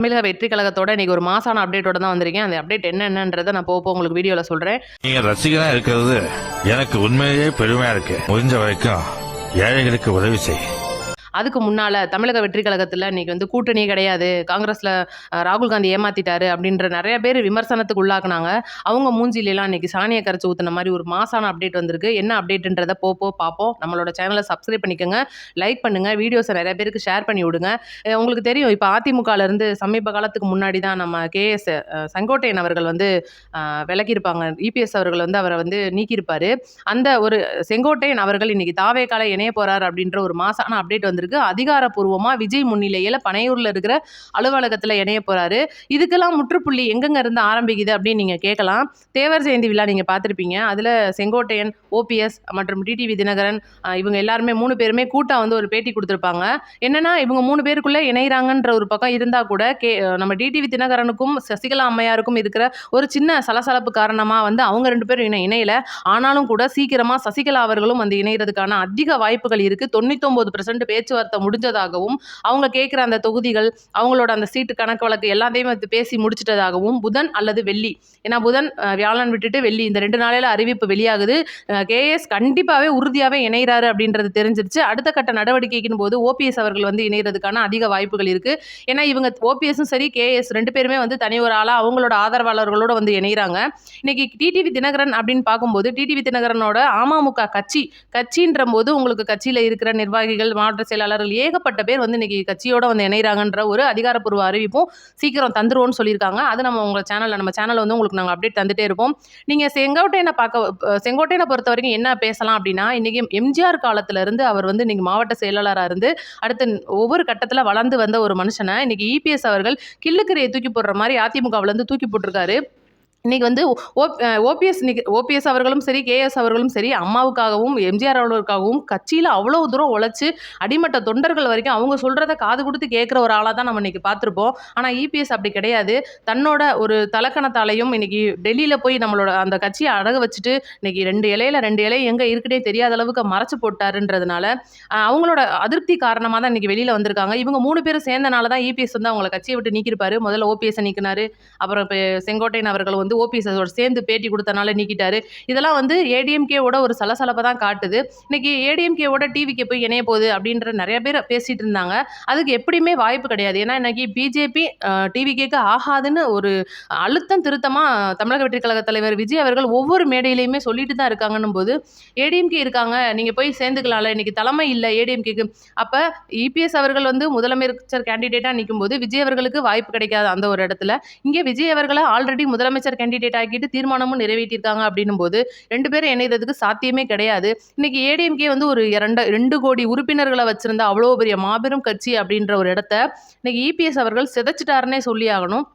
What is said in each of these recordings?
தமிழக வெற்றி கழகத்தோட இன்னைக்கு ஒரு மாசான அப்டேட்டோட தான் வந்திருக்கேன். அந்த அப்டேட் என்னென்னன்றதை நான் போக உங்களுக்கு வீடியோவில் சொல்கிறேன் நீங்க ரசிகனா இருக்கிறது எனக்கு உண்மையிலேயே பெருமையா இருக்கு. முடிஞ்ச வரைக்கும் ஏழைகளுக்கு உதவி செய். அதுக்கு முன்னால் தமிழக வெற்றி கழகத்தில் இன்னைக்கு வந்து கூட்டணியே கிடையாது. காங்கிரஸில் ராகுல் காந்தி ஏமாத்திட்டாரு அப்படின்ற நிறைய பேர் விமர்சனத்துக்கு உள்ளாக்குனாங்க. அவங்க மூஞ்சிலெலாம் இன்றைக்கி சாணியை கரைச்சி ஊற்றின மாதிரி ஒரு மாசான அப்டேட் வந்திருக்கு. என்ன அப்டேட்டுன்றதை போப்போ பார்ப்போம். நம்மளோட சேனலை சப்ஸ்கிரைப் பண்ணிக்கோங்க. லைக் பண்ணுங்கள் வீடியோஸை நிறைய பேருக்கு ஷேர் பண்ணி விடுங்க. உங்களுக்கு தெரியும் இப்போ அதிமுகலேருந்து சமீப காலத்துக்கு முன்னாடி தான் நம்ம கேஎஸ் செங்கோட்டையன் அவர்கள் வந்து விலக்கியிருப்பாங்க இபிஎஸ் அவர்கள் வந்து அவரை வந்து நீக்கியிருப்பார். அந்த ஒரு செங்கோட்டையன் அவர்கள் இன்னைக்கு தாவேக்கால இணைய போறார் அப்படின்ற ஒரு மாசான அப்டேட் வந்து வந்திருக்கு. அதிகாரப்பூர்வமாக விஜய் முன்னிலையில் பனையூரில் இருக்கிற அலுவலகத்தில் இணைய போறாரு. இதுக்கெல்லாம் முற்றுப்புள்ளி எங்கெங்க இருந்து ஆரம்பிக்குது அப்படின்னு நீங்கள் கேட்கலாம். தேவர் ஜெயந்தி விழா நீங்கள் பார்த்துருப்பீங்க. அதில் செங்கோட்டையன் ஓபிஎஸ் மற்றும் டிடிவி தினகரன் இவங்க எல்லாருமே மூணு பேருமே கூட்டாக வந்து ஒரு பேட்டி கொடுத்துருப்பாங்க. என்னன்னா இவங்க மூணு பேருக்குள்ளே இணைகிறாங்கன்ற ஒரு பக்கம் இருந்தால் கூட கே நம்ம டிடிவி தினகரனுக்கும் சசிகலா அம்மையாருக்கும் இருக்கிற ஒரு சின்ன சலசலப்பு காரணமாக வந்து அவங்க ரெண்டு பேரும் இணை இணையல. ஆனாலும் கூட சீக்கிரமாக சசிகலா அவர்களும் வந்து இணைகிறதுக்கான அதிக வாய்ப்புகள் இருக்கு. பர்சன்ட் பெர்சன்ட் பேச்சுவார்த்தை முடிஞ்சதாகவும் அவங்க கேட்குற அந்த தொகுதிகள் அவங்களோட அந்த சீட்டு கணக்கு வழக்கு எல்லாத்தையும் வந்து பேசி முடிச்சிட்டதாகவும் புதன் அல்லது வெள்ளி. ஏன்னா புதன் வியாழன் விட்டுட்டு வெள்ளி. இந்த ரெண்டு நாளையில் அறிவிப்பு வெளியாகுது. கேஎஸ் கண்டிப்பாகவே உறுதியாகவே இணைகிறாரு அப்படின்றது தெரிஞ்சிருச்சு. அடுத்த கட்ட நடவடிக்கைக்கும் போது ஓபிஎஸ் அவர்கள் வந்து இணைகிறதுக்கான அதிக வாய்ப்புகள் இருக்குது ஏன்னா இவங்க ஓபிஎஸும் சரி கேஎஸ் ரெண்டு பேருமே வந்து தனி ஒரு ஆளாக அவங்களோட ஆதரவாளர்களோடு வந்து இணைகிறாங்க இன்னைக்கு டிடிவி தினகரன் அப்படின்னு பார்க்கும்போது டிடிவி தினகரனோட அமமுக கட்சி கட்சின்ற போது உங்களுக்கு கட்சியில் இருக்கிற நிர்வாகிகள் மாவட்ட செயலாளர்கள் ஏகப்பட்ட பேர் வந்து இன்னைக்கு கட்சியோட வந்து இணைகிறாங்கன்ற ஒரு அதிகாரப்பூர்வ அறிவிப்பும் சீக்கிரம் தந்துருவோம்னு சொல்லியிருக்காங்க. அது நம்ம உங்கள் சேனலில் நம்ம சேனலில் வந்து உங்களுக்கு நாங்கள் அப்டேட் தந்துட்டே இருப்போம். நீங்கள் செங்கோட்டையனை பார்க்க செங்கோட்டையனை பொறுத்த வரைக்கும் என்ன பேசலாம் அப்படின்னா இன்றைக்கி எம்ஜிஆர் காலத்திலேருந்து அவர் வந்து இன்றைக்கி மாவட்ட செயலாளராக இருந்து அடுத்து ஒவ்வொரு கட்டத்தில் வளர்ந்து வந்த ஒரு மனுஷனை இன்றைக்கி இபிஎஸ் அவர்கள் கிள்ளுக்கரையை தூக்கி போடுற மாதிரி அதிமுகவில் இருந்து தூக்கி போட்டிருக்காரு. இன்றைக்கி வந்து ஓபிஎஸ் இன்னைக்கு ஓபிஎஸ் அவர்களும் சரி கேஎஸ் அவர்களும் சரி அம்மாவுக்காகவும் எம்ஜிஆர் அவர்களுக்காகவும் கட்சியில் அவ்வளோ தூரம் உழைச்சி அடிமட்ட தொண்டர்கள் வரைக்கும் அவங்க சொல்கிறத காது கொடுத்து கேட்குற ஒரு ஆளாக தான் நம்ம இன்றைக்கி பார்த்துருப்போம். ஆனால் இபிஎஸ் அப்படி கிடையாது. தன்னோட ஒரு தலக்கணத்தாலையும் இன்றைக்கி டெல்லியில் போய் நம்மளோட அந்த கட்சியை அடக வச்சுட்டு இன்றைக்கி ரெண்டு இலையில் ரெண்டு இலை எங்கே இருக்குன்னே தெரியாத அளவுக்கு மறைச்சு போட்டாருன்றதுனால அவங்களோட அதிருப்தி காரணமாக தான் இன்றைக்கி வெளியில் வந்திருக்காங்க. இவங்க மூணு பேரும் சேர்ந்தனால தான் இபிஎஸ் வந்து அவங்கள கட்சியை விட்டு நீக்கிருப்பார் முதல்ல ஓபிஎஸ் நீக்கினார். அப்புறம் இப்போ செங்கோட்டையன் அவர்கள் வந்து ஓபிஎஸோட சேர்ந்து பேட்டி கொடுத்தனால நீக்கிட்டாரு. இதெல்லாம் வந்து ஏடிஎம்கேவோட ஒரு சலசலப்பை தான் காட்டுது. இன்னைக்கு ஏடிஎம்கேவோட டிவிக்கு போய் இணைய போகுது அப்படின்ற நிறைய பேர் பேசிட்டு இருந்தாங்க. அதுக்கு எப்படியுமே வாய்ப்பு கிடையாது. ஏன்னா இன்னைக்கு பிஜேபி டிவிகேக்கு ஆகாதுன்னு ஒரு அழுத்தம் திருத்தமாக தமிழக வெற்றி கழக தலைவர் விஜய் அவர்கள் ஒவ்வொரு மேடையிலையுமே சொல்லிட்டு தான் இருக்காங்கன்னும் போது ஏடிஎம்கே இருக்காங்க நீங்கள் போய் சேர்ந்துக்கலாம்ல இன்னைக்கு தலைமை இல்லை ஏடிஎம்கேக்கு அப்போ இபிஎஸ் அவர்கள் வந்து முதலமைச்சர் கேண்டிடேட்டாக நிற்கும் போது விஜய் அவர்களுக்கு வாய்ப்பு கிடைக்காது அந்த ஒரு இடத்துல. இங்கே விஜய் அவர்களை ஆல்ரெடி முதலமைச்சர் கேண்டிடேட் ஆக்கிட்டு தீர்மானமும் நிறைவேற்றியிருக்காங்க அப்படின்னும் போது ரெண்டு பேரும் இணையறதுக்கு சாத்தியமே கிடையாது. இன்னைக்கு ஏடிஎம்கே வந்து ஒரு இரண்டு ரெண்டு கோடி உறுப்பினர்களை வச்சிருந்த அவ்வளோ பெரிய மாபெரும் கட்சி அப்படின்ற ஒரு இடத்த இன்னைக்கு இபிஎஸ் அவர்கள் சிதைச்சிட்டாருன்னே சொல்லி ஆகணும்.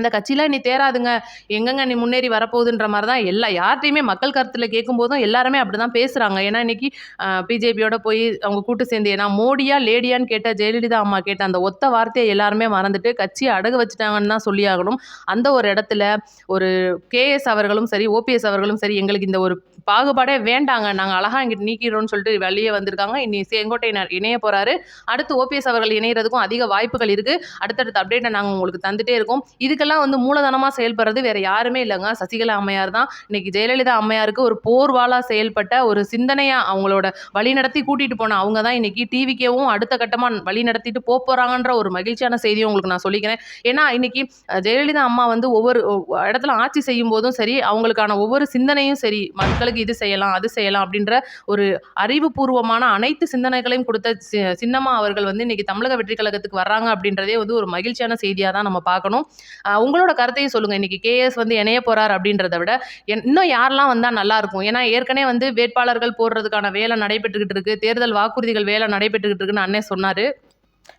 அந்த கட்சியெலாம் நீ தேராதுங்க. எங்கெங்க நீ முன்னேறி வரப்போகுதுன்ற மாதிரி தான் எல்லா யார்கிட்டையுமே மக்கள் கருத்தில் கேட்கும்போதும் எல்லாருமே அப்படி தான் பேசுகிறாங்க ஏன்னா இன்னைக்கு பிஜேபியோட போய் அவங்க கூட்டு சேர்ந்து ஏன்னா மோடியா லேடியான்னு கேட்ட ஜெயலலிதா அம்மா கேட்ட அந்த ஒத்த வார்த்தையை எல்லாருமே மறந்துட்டு கட்சியை அடகு வச்சுட்டாங்கன்னு தான் சொல்லியாகணும் அந்த ஒரு இடத்துல ஒரு கேஎஸ் அவர்களும் சரி ஓபிஎஸ் அவர்களும் சரி எங்களுக்கு இந்த ஒரு பாகுபாடே வேண்டாங்க. நாங்கள் அழகாக இங்கிட்டு நீக்கிறோம்னு சொல்லிட்டு வெளியே வந்திருக்காங்க. இனி செங்கோட்டையினர் இணைய போகிறாரு அடுத்து ஓபிஎஸ் அவர்கள் இணையிறதுக்கும் அதிக வாய்ப்புகள் இருக்குது அடுத்தடுத்த அப்டேட்டை நாங்கள் உங்களுக்கு தந்துட்டே இருக்கோம். இதுக்கெல்லாம் வந்து மூலதனமாக செயல்படுறது வேற யாருமே இல்லைங்க. சசிகலா அம்மையார் தான். இன்னைக்கு ஜெயலலிதா அம்மையாருக்கு ஒரு போர்வாலாக செயல்பட்ட ஒரு சிந்தனையாக அவங்களோட வழி நடத்தி கூட்டிகிட்டு போன அவங்க தான் இன்னைக்கு டிவிக்கேவும் அடுத்த கட்டமாக வழி நடத்திட்டு போக போகிறாங்கன்ற ஒரு மகிழ்ச்சியான செய்தியை உங்களுக்கு நான் சொல்லிக்கிறேன். ஏன்னா இன்னைக்கு ஜெயலலிதா அம்மா வந்து ஒவ்வொரு இடத்துல ஆட்சி செய்யும் போதும் சரி அவங்களுக்கான ஒவ்வொரு சிந்தனையும் சரி மக்களுக்கு இது செய்யலாம் அது செய்யலாம் அப்படின்ற ஒரு அறிவுபூர்வமான அனைத்து சிந்தனைகளையும் கொடுத்த சி- சின்னம்மா அவர்கள் வந்து இன்னைக்கு தமிழக வெற்றி கழகத்துக்கு வர்றாங்க அப்படின்றதே வந்து ஒரு மகிழ்ச்சியான செய்தியாக தான் நம்ம பார்க்கணும். உங்களோட கருத்தையும் சொல்லுங்க. இன்னைக்கு கேஎஸ் வந்து இணைய போறார் அப்படின்றத விட என்- இன்னும் யாரெல்லாம் வந்தா நல்லா இருக்கும்? ஏன்னா ஏற்கனவே வந்து வேட்பாளர்கள் போடுறதுக்கான வேலை நடைபெற்றுக்கிட்டு இருக்கு. தேர்தல் வாக்குறுதிகள் வேலை நடைபெற்றுக்கிட்டு இருக்குன்னு அண்ணே சொன்னாரு.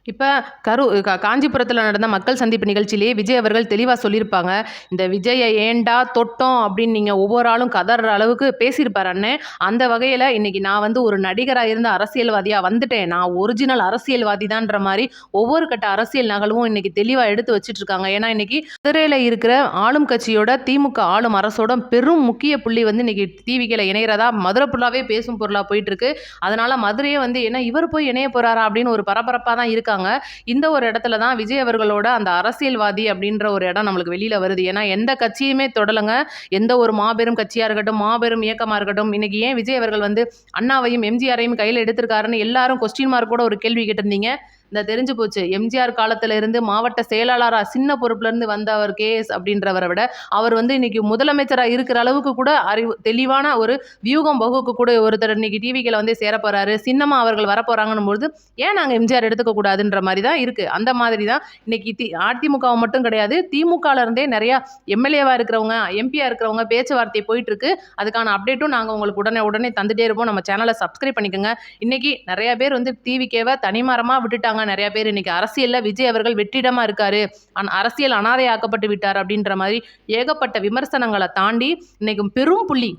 இப்போ கரு கா- காஞ்சிபுரத்தில் நடந்த மக்கள் சந்திப்பு நிகழ்ச்சியிலேயே விஜய் அவர்கள் தெளிவாக சொல்லியிருப்பாங்க. இந்த விஜயை ஏண்டா தொட்டோம் அப்படின்னு நீங்கள் ஒவ்வொரு ஆளும் கதற அளவுக்கு பேசியிருப்பார் அண்ணன் அந்த வகையில் இன்றைக்கி நான் வந்து ஒரு நடிகராக இருந்த அரசியல்வாதியாக வந்துட்டேன். நான் ஒரிஜினல் அரசியல்வாதி தான்ற மாதிரி ஒவ்வொரு கட்ட அரசியல் நகலும் இன்றைக்கி தெளிவாக எடுத்து வச்சுட்ருக்காங்க. இருக்காங்க ஏன்னா இன்றைக்கி மதுரையில் இருக்கிற ஆளும் கட்சியோட திமுக ஆளும் அரசோட பெரும் முக்கிய புள்ளி வந்து இன்றைக்கி டிவிக்கில் இணைகிறதா மதுரை ஃபுல்லாகவே பேசும் பொருளாக போயிட்டுருக்கு அதனால் மதுரையே வந்து ஏன்னா இவர் போய் இணைய போகிறாரா அப்படின்னு ஒரு பரபரப்பாக தான் இருக்கு. இருக்காங்க. இந்த ஒரு இடத்துல தான் விஜய் அவர்களோட அந்த அரசியல்வாதி அப்படின்ற ஒரு இடம் நம்மளுக்கு வெளியில வருது. ஏன்னா எந்த கட்சியுமே தொடலங்க. எந்த ஒரு மாபெரும் கட்சியாக இருக்கட்டும் மாபெரும் இயக்கமாக இருக்கட்டும் இன்னைக்கு ஏன் விஜய் அவர்கள் வந்து அண்ணாவையும் எம்ஜிஆரையும் கையில் எடுத்திருக்காருன்னு எல்லாரும் கொஸ்டின் மார்க் கூட ஒரு கேள்வி கேட்டிருந்தீங்க. இந்த தெரிஞ்சு போச்சு. எம்ஜிஆர் காலத்துல இருந்து மாவட்ட செயலாளராக சின்ன பொறுப்புல இருந்து வந்தவர் கேஎஸ் அப்படின்றவரை விட அவர் வந்து இன்னைக்கு முதலமைச்சராக இருக்கிற அளவுக்கு கூட அறிவு தெளிவான ஒரு வியூகம் வகுக்க கூட ஒருத்தர் இன்னைக்கு டிவிக்கில் வந்து சேர சின்னமா அவர்கள் வரப்போகிறாங்கன்னு பொழுது ஏன் நாங்கள் எம்ஜிஆர் எடுத்துக்க கூடாதுன்ற மாதிரி தான் இருக்கு. அந்த மாதிரி தான் இன்னைக்கு தி அதிமுக மட்டும் கிடையாது திமுகல இருந்தே நிறைய எம்எல்ஏவா இருக்கிறவங்க எம்பியா இருக்கிறவங்க பேச்சுவார்த்தை போயிட்டு இருக்கு அதுக்கான அப்டேட்டும் நாங்கள் உங்களுக்கு உடனே உடனே தந்துட்டே இருப்போம். நம்ம சேனலை சப்ஸ்கிரைப் பண்ணிக்கோங்க. இன்னைக்கு நிறைய பேர் வந்து டிவிக்கேவை தனிமரமாக விட்டுட்டாங்க. நிறைய பேர் இன்னைக்கு அரசியலில் விஜய் அவர்கள் வெற்றிடமாக இருக்காரு. அன்- அரசியல் அனாதையாக்கப்பட்டு விட்டார் அப்படின்ற மாதிரி ஏகப்பட்ட விமர்சனங்களை தாண்டி இன்றைக்கும் பெரும் புள்ளி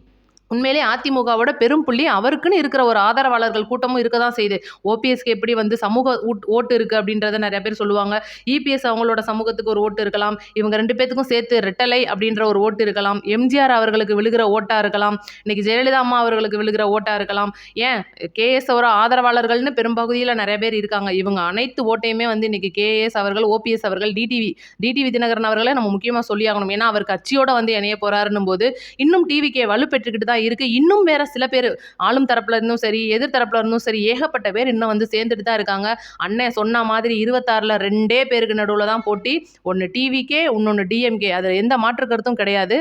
உண்மையிலே அதிமுகவோட பெரும் புள்ளி அவருக்குன்னு இருக்கிற ஒரு ஆதரவாளர்கள் கூட்டமும் இருக்க தான் செய்யுது ஓபிஎஸ்க்கு எப்படி வந்து சமூக ஊட்- ஓட்டு இருக்குது அப்படின்றத நிறைய பேர் சொல்லுவாங்க. இபிஎஸ் அவங்களோட சமூகத்துக்கு ஒரு ஓட்டு இருக்கலாம். இவங்க ரெண்டு பேத்துக்கும் சேர்த்து ரெட்டலை அப்படின்ற ஒரு ஓட்டு இருக்கலாம். எம்ஜிஆர் அவர்களுக்கு விழுகிற ஓட்டா இருக்கலாம். இன்னைக்கு ஜெயலலிதா அம்மா அவர்களுக்கு விழுகிற ஓட்டா இருக்கலாம். ஏன்? கேஎஸ் அவர ஆதரவாளர்கள்னு பெரும்பகுதியில் நிறைய பேர் இருக்காங்க. இவங்க அனைத்து ஓட்டையுமே வந்து இன்னைக்கு கேஎஸ் அவர்கள் ஓபிஎஸ் அவர்கள் டிடிவி டிடிவி தினகரன் அவர்களை நம்ம முக்கியமாக சொல்லி ஆகணும் ஏன்னா அவர் கட்சியோட வந்து இணைய போறாருன்னும் போது இன்னும் டிவிக்கே வலுப்பெற்றுக்கிட்டு தான் இருக்குது இன்னும் வேற சில பேர் ஆளும் தரப்புல இருந்தும் சரி எதிர் தரப்புல இருந்தும் சரி ஏகப்பட்ட பேர் இன்னும் வந்து சேர்ந்துட்டு தான் இருக்காங்க. அண்ணன் சொன்ன மாதிரி இருபத்தாறில் ரெண்டே பேருக்கு நடுவில் தான் போட்டி. ஒன்று டிவிக்கே இன்னொன்று டிஎம்கே அதில் எந்த மாற்று கருத்தும் கிடையாது.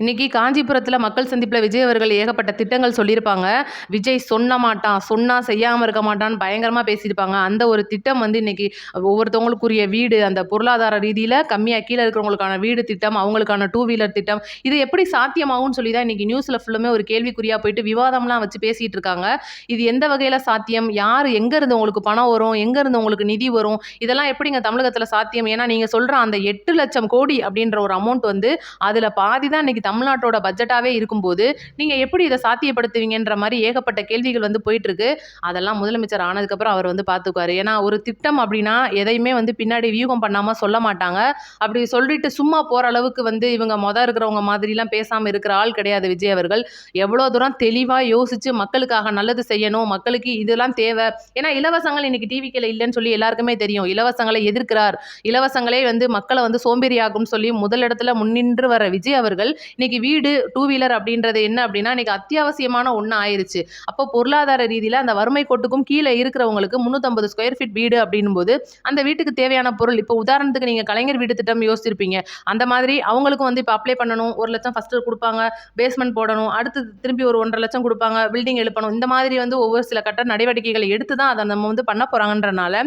இன்னைக்கு காஞ்சிபுரத்தில் மக்கள் சந்திப்பில் விஜய் அவர்கள் ஏகப்பட்ட திட்டங்கள் சொல்லியிருப்பாங்க. விஜய் சொன்ன மாட்டான் சொன்னால் செய்யாமல் இருக்க மாட்டான்னு பயங்கரமாக பேசியிருப்பாங்க. அந்த ஒரு திட்டம் வந்து இன்னைக்கு ஒவ்வொருத்தவங்களுக்குரிய வீடு அந்த பொருளாதார ரீதியில் கம்மியாக கீழே இருக்கிறவங்களுக்கான வீடு திட்டம் அவங்களுக்கான டூ வீலர் திட்டம் இது எப்படி சாத்தியமாகும்னு சொல்லி தான் இன்றைக்கி நியூஸில் ஃபுல்லுமே ஒரு கேள்விக்குறியாக போயிட்டு விவாதம்லாம் வச்சு பேசிகிட்டு இருக்காங்க. இது எந்த வகையில் சாத்தியம்? யார் எங்கேருந்து உங்களுக்கு பணம் வரும்? எங்கேருந்து உங்களுக்கு நிதி வரும்? இதெல்லாம் எப்படிங்க தமிழகத்தில் சாத்தியம்? ஏன்னா நீங்கள் சொல்கிற அந்த எட்டு லட்சம் கோடி அப்படின்ற ஒரு அமௌண்ட் வந்து அதில் பாதி தான் இன்னைக்கு தமிழ்நாட்டோட பட்ஜெட்டாகவே இருக்கும்போது நீங்கள் எப்படி இதை சாத்தியப்படுத்துவீங்கன்ற மாதிரி ஏகப்பட்ட கேள்விகள் வந்து போயிட்டுருக்கு. அதெல்லாம் முதலமைச்சர் ஆனதுக்கப்புறம் அவர் வந்து பார்த்துக்குவாரு ஏன்னா ஒரு திட்டம் அப்படின்னா எதையுமே வந்து பின்னாடி வியூகம் பண்ணாமல் சொல்ல மாட்டாங்க. அப்படி சொல்லிட்டு சும்மா போகிற அளவுக்கு வந்து இவங்க மொதல் இருக்கிறவங்க மாதிரிலாம் பேசாமல் இருக்கிற ஆள் கிடையாது விஜய் அவர்கள். எவ்வளோ தூரம் தெளிவாக யோசித்து மக்களுக்காக நல்லது செய்யணும் மக்களுக்கு இதெல்லாம் தேவை. ஏன்னா இலவசங்கள் இன்னைக்கு டிவிக்கில் இல்லைன்னு சொல்லி எல்லாருக்குமே தெரியும். இலவசங்களை எதிர்க்கிறார். இலவசங்களே வந்து மக்களை வந்து சோம்பேறியாகும் சொல்லி முதலிடத்துல முன்னின்று வர விஜய் அவர்கள் இன்னைக்கு வீடு டூ வீலர் அப்படின்றது என்ன அப்படின்னா இன்னைக்கு அத்தியாவசியமான ஒன்று ஆயிருச்சு. அப்போ பொருளாதார ரீதியில் அந்த வறுமை கோட்டுக்கும் கீழே இருக்கிறவங்களுக்கு முந்நூற்றம்பது ஸ்கொயர் ஃபீட் வீடு அப்படின்னும் போது அந்த வீட்டுக்கு தேவையான பொருள் இப்போ உதாரணத்துக்கு நீங்கள் கலைஞர் வீடு திட்டம் யோசிச்சிருப்பீங்க. அந்த மாதிரி அவங்களுக்கும் வந்து இப்போ அப்ளை பண்ணணும் ஒரு லட்சம் ஃபஸ்ட்டு கொடுப்பாங்க பேஸ்மெண்ட் போடணும் அடுத்து திரும்பி ஒரு ஒன்றரை லட்சம் கொடுப்பாங்க பில்டிங் எழுப்பணும் இந்த மாதிரி வந்து ஒவ்வொரு சில கட்ட நடவடிக்கைகளை எடுத்து தான் அதை நம்ம வந்து பண்ண போகிறாங்கன்றனால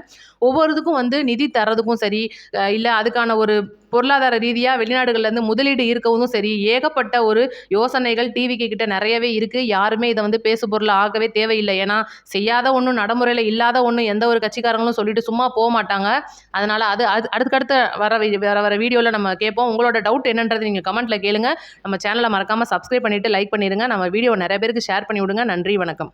ஒவ்வொருத்துக்கும் வந்து நிதி தரதுக்கும் சரி இல்லை அதுக்கான ஒரு பொருளாதார ரீதியாக வெளிநாடுகள்லேருந்து முதலீடு இருக்கவும் சரி ஏகப்பட்ட ஒரு யோசனைகள் டிவிக்கு கிட்ட நிறையவே இருக்குது யாருமே இதை வந்து பேசு பொருள் ஆகவே தேவையில்லை. ஏன்னா செய்யாத ஒன்றும் நடைமுறையில் இல்லாத ஒன்று எந்த ஒரு கட்சிக்காரங்களும் சொல்லிட்டு சும்மா போக மாட்டாங்க. அதனால் அது அது அடுத்தடுத்த வர வர வர வீடியோவில் நம்ம கேட்போம் உங்களோட டவுட் என்னன்றது நீங்கள் கமெண்ட்டில் கேளுங்க. நம்ம சேனலை மறக்காமல் சப்ஸ்கிரைப் பண்ணிவிட்டு லைக் பண்ணிடுங்க நம்ம வீடியோ நிறைய பேருக்கு ஷேர் பண்ணி விடுங்க நன்றி வணக்கம்.